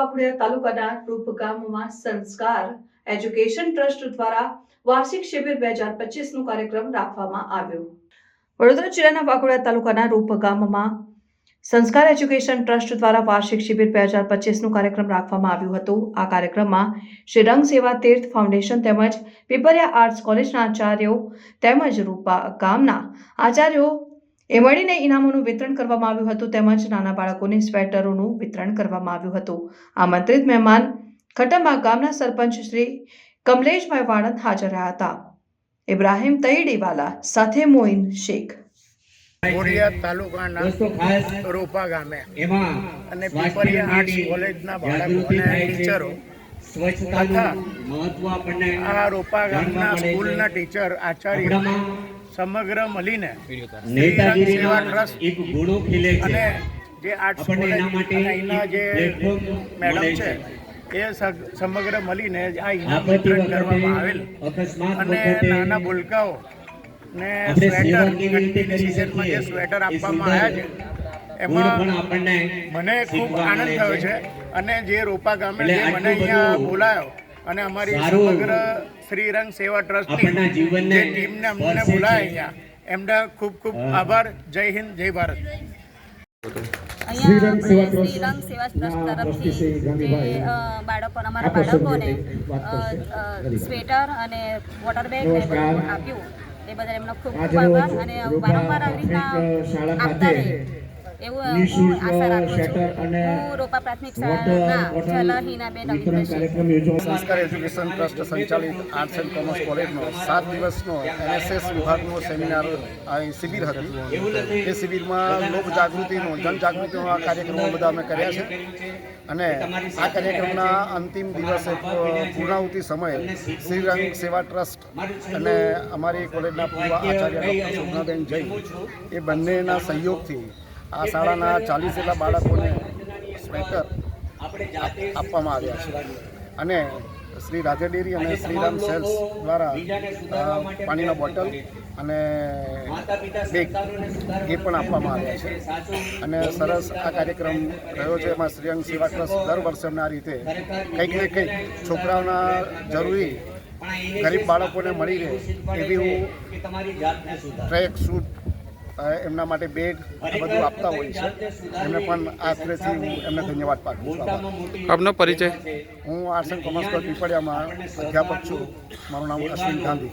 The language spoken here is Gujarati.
વાઘોડિયા તાલુકાના રૂપ ગામમાં સંસ્કાર એજ્યુકેશન ટ્રસ્ટ દ્વારા વાર્ષિક શિબિર બે હજાર પચીસનો કાર્યક્રમ રાખવામાં આવ્યો. વડોદરા જિલ્લાના વાઘોડિયા તાલુકાના રૂપ ગામમાં સંસ્કાર એજ્યુકેશન ટ્રસ્ટ દ્વારા વાર્ષિક શિબિર બે હજાર પચીસનો કાર્યક્રમ રાખવામાં આવ્યો હતો. આ કાર્યક્રમમાં શ્રી રંગ સેવા તીર્થ ફાઉન્ડેશન તેમજ પીપરિયા આર્ટ્સ કોલેજના આચાર્યો તેમજ રૂપા ગામના આચાર્યો એ મળીને ઇનામોનું વિતરણ કરવામાં આવ્યું હતું તેમજ નાના બાળકોને સ્વેટરોનું વિતરણ કરવામાં આવ્યું હતું આમંત્રિત મહેમાન ખટંબા ગામના સરપંચ શ્રી કમલેશભાઈ વાળંદ હાજર રહ્યા હતા ઇબ્રાહીમ તઈડીવાલા સાથે મોઇન શેખ તાલુકાના દોસ્તો રોપા ગામે અને પીપરિયા આર્ટ્સ કોલેજના. ટીચરો સ્વચ્છતાનું આ રોપા ગામના. સ્કૂલના ટીચર આચાર્ય સમગ્ર મળીને નેતાગીરીના ટ્રસ્ટ એક ગુણો ખીલે છે. અને જે આર્ટ્સ કોલેજ અહીંના જે મેડમ છે એ સમગ્ર મળીને આ ઇનામ વિતરણ કરવામાં આવેલ. અને નાના ભૂલકાઓ ને સ્વેટર ઠંડીની સિઝનમાં જે સ્વેટર આપવામાં આવ્યા છે એમાં મને ખૂબ આનંદ થયો છે. અને જે રોપા ગામે જે મને અહીંયા બોલાયો અને અમારી સમગ્ર શ્રીરંગ સેવા ટ્રસ્ટ ટ્રસ્ટની જે ટીમને અમને. બોલાય અહીંયા એમને ખૂબ ખૂબ આભાર. જય હિન્દ જય ભારત. શ્રીરંગ સેવા ટ્રસ્ટ તરફથી જે બાળકો અમારા બાળકોને સ્વેટર અને વોટર બેગ આપ્યું. એ બદલ એમનો ખૂબ ખૂબ આભાર અને વારંવાર આવી રીતના આપતા રહે એવું આશા રાખું છું. હું રોપા પ્રાથમિક શાળાના હિનાબેન સંસ્કાર એજ્યુકેશન ટ્રસ્ટ સંચાલિત આર્ટ્સ એન્ડ કોમર્સ કોલેજનો સાત દિવસનો એનએસએસ વિભાગનો સેમિનાર અહીં શિબિર હતી. એ શિબિરમાં લોક જાગૃતિનો જનજાગૃતિનો આ કાર્યક્રમો બધા અમે કર્યા છે. અને આ કાર્યક્રમના અંતિમ દિવસે પૂર્ણાહુતિ સમયે શ્રીરંગ સેવા ટ્રસ્ટ અને અમારી કોલેજના પૂર્વ આચાર્ય ડૉક્ટર શોભનાબેન જૈન એ બંનેના સહયોગથી આ શાળાના ચાલીસ જેટલા બાળકોને સ્વેટર આપવામાં આવ્યા છે. અને શ્રી રાજા ડેરી અને શ્રીરામ સેલ્સ દ્વારા પાણીના બોટલ અને બેગ એ પણ આપવામાં આવ્યા છે. અને સરસ આ કાર્યક્રમ રહ્યો છે. એમાં શ્રીરંગ સેવા ટ્રસ્ટ દર વર્ષે અમને આ રીતે કંઈક ને કંઈક છોકરાઓના જરૂરી ગરીબ બાળકોને મળી રહે એવી હું ટ્રેક સૂટ અ, એમના માટે બેગ બધું આપતા હોય છે. એમને પણ આશરેથી હું એમને ધન્યવાદ પાઠવું છું આપનો પરિચય. હું આર્ટ્સ એન્ડ કોમર્સ પર પીપળિયામાં અધ્યાપક છું. મારું નામ અશ્વિન ગાંધી.